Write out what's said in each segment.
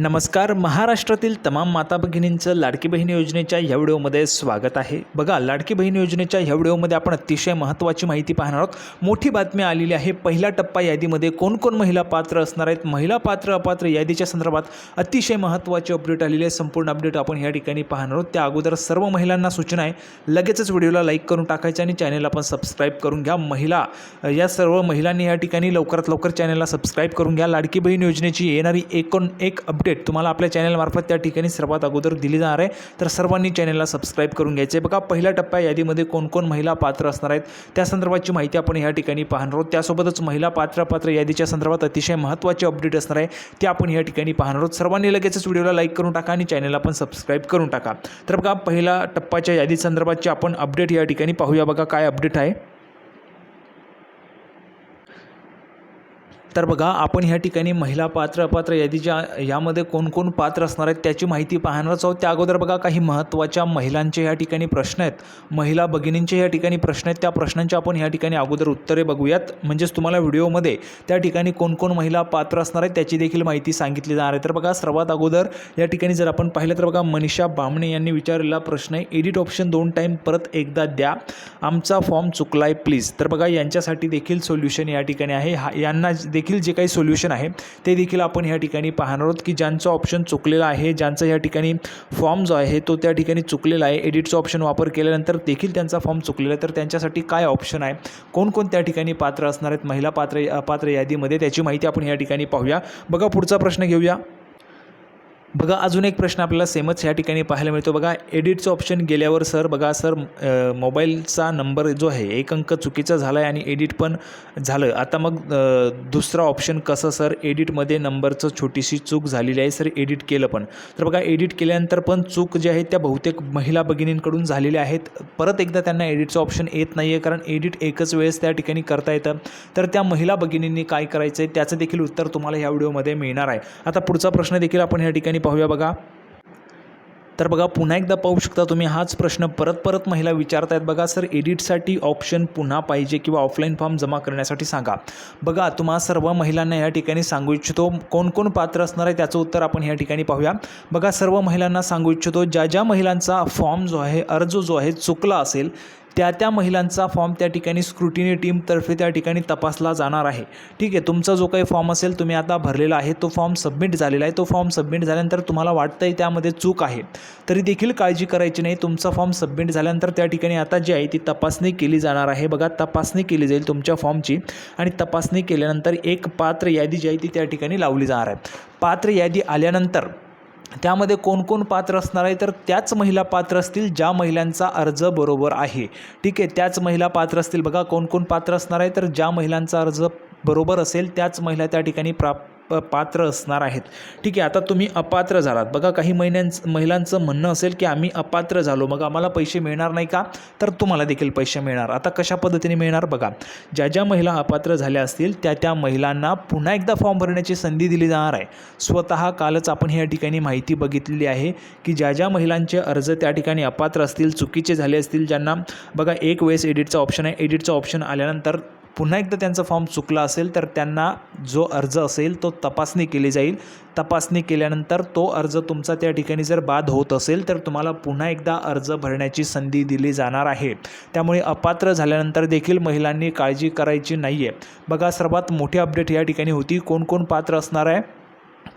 नमस्कार महाराष्ट्रातील तमाम माता भगिनींचं लाडकी बहीण योजनेच्या ह्या व्हिडिओमध्ये स्वागत आहे. बघा लाडकी बहीण योजनेच्या ह्या व्हिडिओमध्ये आपण अतिशय महत्त्वाची माहिती पाहणार आहोत. मोठी बातमी आलेली आहे पहिला टप्पा यादीमध्ये कोण कोण महिला पात्र असणार आहेत? महिला पात्र अपात्र यादीच्या संदर्भात अतिशय महत्त्वाची अपडेट आलेली आहे. संपूर्ण अपडेट आपण या ठिकाणी पाहणार आहोत. त्या अगोदर सर्व महिलांना सूचना आहे. लगेचच व्हिडिओला लाईक करून टाकायचं आणि चॅनेलला पण सबस्क्राईब करून घ्या. महिला या सर्व महिलांनी या ठिकाणी लवकरात लवकर चॅनेलला सबस्क्राईब करून घ्या. लाडकी बहीण योजनेची येणारी एकोण एक अपडेट तुम्हाला आपल्या चॅनलमार्फत त्या ठिकाणी सर्वात अगोदर दिली जाणार आहे. तर सर्वांनी चॅनलला सबस्क्राईब करून घ्यायचे. बघा पहिला टप्पा यादीमध्ये कोणकोण महिला पात्र असणार आहेत त्या संदर्भाची माहिती आपण या ठिकाणी पाहणार आहोत. त्यासोबतच महिला पात्र पात्र यादीच्या संदर्भात अतिशय महत्त्वाचे अपडेट असणार आहे ते आपण या ठिकाणी पाहणार आहोत. सर्वांनी लगेचच व्हिडिओला लाईक करून टाका आणि चॅनलला पण सबस्क्राईब करून टाका. तर बघा पहिला टप्प्याच्या यादी संदर्भाची आपण अपडेट या ठिकाणी पाहूया. बघा काय अपडेट आहे. तर बघा आपण ह्या ठिकाणी महिला पात्र अपात्र यादीच्या यामध्ये कोण कोण पात्र असणार आहेत त्याची माहिती पाहणारच आहोत. त्या अगोदर बघा काही महत्त्वाच्या महिलांचे या ठिकाणी प्रश्न आहेत. महिला भगिनींचे या ठिकाणी प्रश्न आहेत. त्या प्रश्नांचे आपण ह्या ठिकाणी अगोदर उत्तरे बघूयात. म्हणजेच तुम्हाला व्हिडिओमध्ये त्या ठिकाणी कोण कोण महिला पात्र असणार आहेत त्याची देखील माहिती सांगितली जाणार आहे. तर बघा सर्वात अगोदर या ठिकाणी जर आपण पाहिलं तर बघा मनीषा बामणे यांनी विचारलेला प्रश्न आहे. एडिट ऑप्शन दोन टाईम परत एकदा द्या. आमचा फॉर्म चुकलाय प्लीज. तर बघा यांच्यासाठी देखील सोल्युशन या ठिकाणी आहे. हा यांना देखील जे काही सोल्युशन आहे ते देखील आपण ह्या ठिकाणी पाहणार आहोत की ज्यांचं ऑप्शन चुकलेलं आहे ज्यांचं या ठिकाणी फॉर्म जो आहे तो त्या ठिकाणी चुकलेला आहे. एडिटचा ऑप्शन वापर केल्यानंतर देखील त्यांचा फॉर्म चुकलेला आहे. तर त्यांच्यासाठी काय ऑप्शन आहे? कोणकोण त्या ठिकाणी पात्र असणार आहेत? महिला पात्र पात्र यादीमध्ये? त्याची माहिती आपण या ठिकाणी पाहूया. बघा पुढचा प्रश्न घेऊया. बघा अजून एक प्रश्न आपल्याला सेमच या ठिकाणी पाहायला मिळतो. बघा एडिटचं ऑप्शन गेल्यावर सर बघा सर मोबाईलचा नंबर जो आहे एक अंक चुकीचा झाला आहे आणि एडिट पण झालं. आता मग दुसरा ऑप्शन कसं सर एडिटमध्ये नंबरचं छोटीशी चूक झालेली आहे सर एडिट केलं पण. तर बघा एडिट केल्यानंतर पण चूक जी आहे त्या बहुतेक महिला भगिनींकडून झालेल्या आहेत. परत एकदा त्यांना एडिटचं ऑप्शन येत नाही आहे कारण एडिट एकच वेळेस त्या ठिकाणी करता येतं. तर त्या महिला भगिनींनी काय करायचं आहे त्याचं देखील उत्तर तुम्हाला ह्या व्हिडिओमध्ये मिळणार आहे. आता पुढचा प्रश्न देखील आपण ह्या ठिकाणी पाहूया बघा. तर बघा पुन्हा एकदा पाहू शकता तुम्ही हाच प्रश्न. परत परत महिला विचारतायत बघा सर एडिटसाठी ऑप्शन पुन्हा पाहिजे किंवा ऑफलाईन फॉर्म जमा करण्यासाठी सांगा? बघा तुम्हा सर्व महिलांना या ठिकाणी सांगू इच्छितो. कोण कोण पात्र असणार आहे त्याचं उत्तर आपण या ठिकाणी पाहूया. बघा सर्व महिलांना सांगू इच्छितो ज्या ज्या महिलांचा फॉर्म जो आहे अर्ज जो आहे चुकला असेल त्या त्या महिलांचा फॉर्म त्या ठिकाणी स्क्रुटिनी टीमतर्फे त्या ठिकाणी तपासला जाणार आहे. ठीक आहे तुमचा जो काही फॉर्म असेल तुम्ही आता भरलेला आहे तो फॉर्म सबमिट झालेला आहे. तो फॉर्म सबमिट झाल्यानंतर तुम्हाला वाटतं आहे त्यामध्ये चूक आहे. तरी देखील काळजी करायची नाही. तुमचा फॉर्म सबमिट झाल्यानंतर त्या ठिकाणी आता जी आहे ती तपासणी केली जाणार आहे. बघा तपासणी केली जाईल तुमच्या फॉर्मची आणि तपासणी केल्यानंतर एक पात्र यादी जी आहे ती त्या ठिकाणी लावली जाणार आहे. पात्र यादी आल्यानंतर त्यामध्ये कोण कोण पात्र असणार आहे? तर त्याच महिला पात्र असतील ज्या महिलांचा अर्ज बरोबर आहे. ठीक आहे त्याच महिला पात्र असतील बघा कोण कोण पात्र असणार आहे? तर ज्या महिलांचा अर्ज बरोबर असेल त्याच महिला त्या ठिकाणी प्राप पात्र असणार आहेत. ठीक आहे आता तुम्ही अपात्र झालात. बघा काही महिन्यांचं महिलांचं म्हणणं असेल की आम्ही अपात्र झालो. मग आम्हाला पैसे मिळणार नाही का? तर तुम्हाला देखील पैसे मिळणार. आता कशा पद्धतीने मिळणार? बघा ज्या ज्या महिला अपात्र झाल्या असतील त्या त्या महिलांना पुन्हा एकदा फॉर्म भरण्याची संधी दिली जाणार आहे. स्वतः कालच आपण ह्या ठिकाणी माहिती बघितलेली आहे की ज्या ज्या महिलांचे अर्ज त्या ठिकाणी अपात्र असतील चुकीचे झाले असतील ज्यांना बघा एक वेळेस एडिटचा ऑप्शन आहे. एडिटचा ऑप्शन आल्यानंतर पुन्हा एकदा त्यांचा फॉर्म चुकला असेल तर त्यांना जो अर्ज असेल तो तपासणी केली जाईल. तपासणी केल्यानंतर तो अर्ज तुमचा त्या ठिकाणी जर बाद होत असेल तर तुम्हाला पुन्हा एकदा अर्ज भरण्याची संधी दिली जाणार आहे. त्यामुळे अपात्र झाल्यानंतर देखील महिलांनी काळजी करायची नाही आहे बघा सर्वात मोठी अपडेट या ठिकाणी होती. कोण कोण पात्र असणार आहे?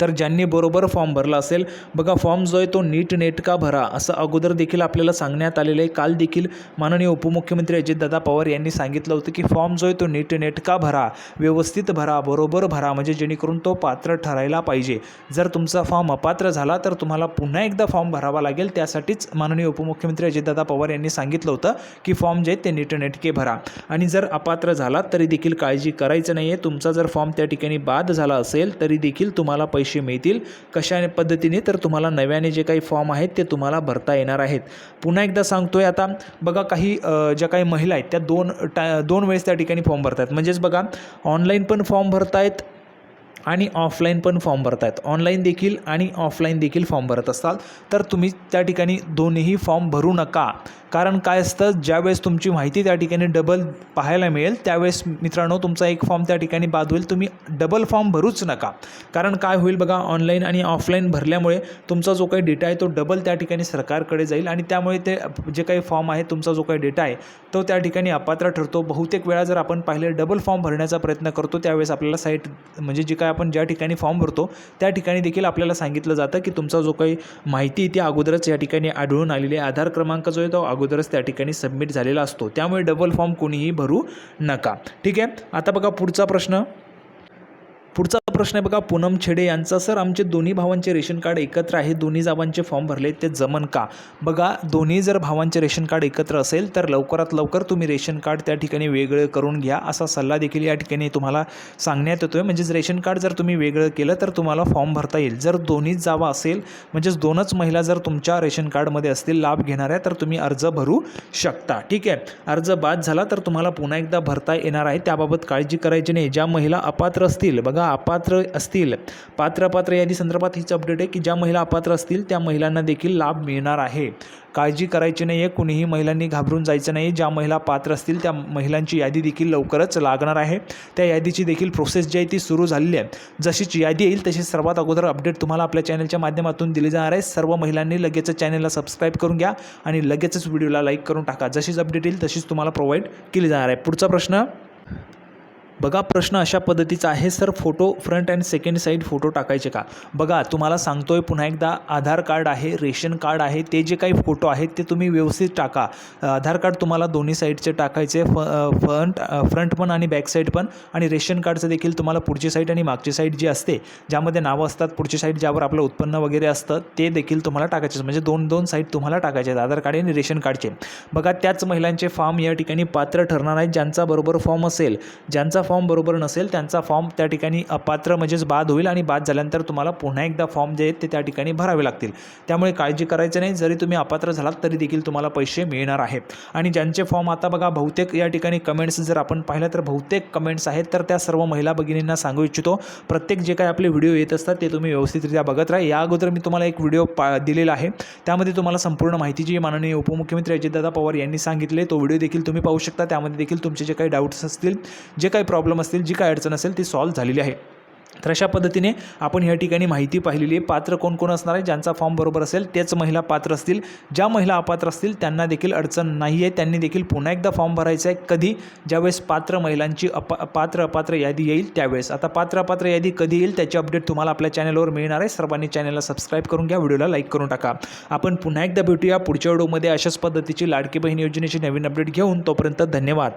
तर ज्यांनी बरोबर फॉर्म भरला असेल बघा फॉर्म जो आहे तो नीट नेटका भरा असं अगोदर देखील आपल्याला सांगण्यात आलेलं आहे. काल देखील माननीय उपमुख्यमंत्री अजितदादा पवार यांनी सांगितलं होतं की फॉर्म जो आहे तो नीट नेटका भरा व्यवस्थित भरा बरोबर भरा म्हणजे जेणेकरून तो पात्र ठरायला पाहिजे. जर तुमचा फॉर्म अपात्र झाला तर तुम्हाला पुन्हा एकदा फॉर्म भरावा लागेल. त्यासाठीच माननीय उपमुख्यमंत्री अजितदादा पवार यांनी सांगितलं होतं की फॉर्म जे ते नीट नेटके भरा. आणि जर अपात्र झालात तरी देखील काळजी करायचं नाही आहे तुमचा जर फॉर्म त्या ठिकाणी बाद झाला असेल तरी देखील तुम्हाला पैसे मिळतील. कशा पद्धतीने? तर तुम्हाला नव्याने जे काही फॉर्म आहेत ते तुम्हाला भरता येणार आहेत. पुन्हा एकदा सांगतो आहे आता बघा काही ज्या काही महिला आहेत त्या दोन टा दोन वेळेस त्या ठिकाणी फॉर्म भरतात म्हणजेच बघा ऑनलाईन पण फॉर्म भरतायत आणि ऑफलाईन पण फॉर्म भरतायत. ऑनलाईन देखील आणि ऑफलाईन देखील फॉर्म भरत असाल तर तुम्ही त्या ठिकाणी दोन्हीही फॉर्म भरू नका. कारण काय असतं ज्यावेळेस तुमची माहिती त्या ठिकाणी डबल पाहायला मिळेल त्यावेळेस मित्रांनो तुमचा एक फॉर्म त्या ठिकाणी बाद होईल. तुम्ही डबल फॉर्म भरूच नका. कारण काय होईल बघा ऑनलाईन आणि ऑफलाईन भरल्यामुळे तुमचा जो काही डेटा आहे तो डबल त्या ठिकाणी सरकारकडे जाईल आणि त्यामुळे ते जे काही फॉर्म आहे तुमचा जो काही डेटा आहे तो त्या ठिकाणी अपात्र ठरतो. बहुतेक वेळा जर आपण पाहिले डबल फॉर्म भरण्याचा प्रयत्न करतो त्यावेळेस आपल्याला साईट म्हणजे जे काय आपण ज्या ठिकाणी फॉर्म भरतो त्या ठिकाणी देखील आपल्याला सांगितलं जातं की तुमचा जो काही माहिती ती अगोदरच या ठिकाणी आढळून आलेली आहे. आधार क्रमांक जो आहे तो अगोदरच त्या ठिकाणी सबमिट झालेला असतो. त्यामुळे डबल फॉर्म कोणीही भरू नका. ठीक आहे? आता बघा पुढचा प्रश्न. पुढचा प्रश्न आहे बघा पूनम छेडे यांचा. सर आमचे दोन्ही भावांचे रेशन कार्ड एकत्र आहे दोन्ही जावांचे फॉर्म भरले ते जमन का? बघा दोन्ही जर भावांचे रेशन कार्ड एकत्र असेल तर लवकरात लवकर तुम्ही रेशन कार्ड त्या ठिकाणी वेगळं करून घ्या असा सल्ला देखील या ठिकाणी तुम्हाला सांगण्यात येतो आहे म्हणजेच रेशन कार्ड जर तुम्ही वेगळं केलं तर तुम्हाला फॉर्म भरता येईल. जर दोन्हीच जावा असेल म्हणजेच दोनच महिला जर तुमच्या रेशन कार्डमध्ये असतील लाभ घेणाऱ्या तर तुम्ही अर्ज भरू शकता. ठीक आहे? अर्ज बाद झाला तर तुम्हाला पुन्हा एकदा भरता येणार आहे. त्याबाबत काळजी करायची नाही. ज्या महिला अपात्र असतील बघा अपात्र असतील. पात्र अपात्र यादी संदर्भात हीच अपडेट आहे की ज्या महिला अपात्र असतील त्या महिलांना देखील लाभ मिळणार आहे. काळजी करायची नाही आहे कुणीही महिलांनी घाबरून जायचं नाही ज्या महिला पात्र असतील त्या महिलांची यादी देखील लवकरच लागणार आहे. त्या यादीची देखील प्रोसेस जी आहे ती सुरू झालेली आहे. जशीच यादी येईल तशी सर्वात अगोदर अपडेट तुम्हाला आपल्या चॅनलच्या माध्यमातून दिली जाणार आहे. सर्व महिलांनी लगेचच चॅनलला सबस्क्राईब करून घ्या आणि लगेचच व्हिडिओला लाईक करून टाका. जशीच अपडेट येईल तशीच तुम्हाला प्रोव्हाइड केली जाणार आहे. पुढचा प्रश्न बघा प्रश्न अशा पद्धतीचा आहे sir photo front and second side photo टाकायचे का? बघा तुम्हाला सांगतोय पुन्हा एकदा आधार कार्ड आहे रेशन कार्ड आहे ते जे काही फोटो आहेत ते तुम्ही व्यवस्थित टाका. आधार कार्ड तुम्हाला दोन्ही साईडचे टाकायचे फ फ्रंट फ्रंट पण आणि बॅक साईड पण. आणि रेशन कार्डचं देखील तुम्हाला पुढची साईड आणि मागची साईड जी असते ज्यामध्ये नावं असतात पुढची साईड ज्यावर आपलं उत्पन्न वगैरे असतं ते देखील तुम्हाला टाकायचे म्हणजे दोन दोन साईड तुम्हाला टाकायचे आहेत आधार कार्ड आणि रेशन कार्डचे. बघा त्याच महिलांचे फॉर्म या ठिकाणी पात्र ठरणार आहेत ज्यांचा बरोबर फॉर्म असेल ज्यांचा फॉर्म बरोबर नसेल त्यांचा फॉर्म त्या ठिकाणी अपात्र म्हणजेच बाद होईल आणि बाद झाल्यानंतर तुम्हाला पुन्हा एकदा फॉर्म जे आहेत ते त्या ठिकाणी भरावे लागतील. त्यामुळे काळजी करायचं नाही जरी तुम्ही अपात्र झालात तरी देखील तुम्हाला पैसे मिळणार आहे आणि ज्यांचे फॉर्म आता बघा बहुतेक या ठिकाणी कमेंट्स जर आपण पाहिलं तर बहुतेक कमेंट्स आहेत तर त्या सर्व महिला भगिनींना सांगू इच्छितो. प्रत्येक जे काही आपले व्हिडिओ येत असतात ते तुम्ही व्यवस्थितरित्या बघत राहा. या अगोदर मी तुम्हाला एक व्हिडिओ पा दिलेला आहे. त्यामध्ये तुम्हाला संपूर्ण माहिती जी माननीय उपमुख्यमंत्री अजितदादा पवार यांनी सांगितले. तो व्हिडिओ देखील तुम्ही पाहू शकता. त्यामध्ये देखील तुमचे जे काही डाऊट्स असतील जे काही प्रॉब्लेम प्रॉब्लेम असतील जी काय अडचण असेल ती सॉल्व्ह झालेली आहे. तर अशा पद्धतीने आपण या ठिकाणी माहिती पाहिलेली आहे. पात्र कोण कोण असणार आहे? ज्यांचा फॉर्म बरोबर असेल तेच महिला पात्र असतील. ज्या महिला अपात्र असतील त्यांना देखील अडचण नाही आहे त्यांनी देखील पुन्हा एकदा फॉर्म भरायचा आहे. कधी? ज्यावेळेस पात्र महिलांची अपा पात्र अपात्र यादी येईल त्यावेळेस. आता पात्र अपात्र यादी कधी येईल त्याची अपडेट तुम्हाला आपल्या चॅनलवर मिळणार आहे. सर्वांनी चॅनलला सबस्क्राईब करून घ्या. व्हिडिओला लाईक करून टाका. आपण पुन्हा एकदा भेटूया पुढच्या व्हिडिओमध्ये. अशाच पद्धतीची लाडकी बहीण योजनेची नवीन अपडेट घेऊन. तोपर्यंत धन्यवाद.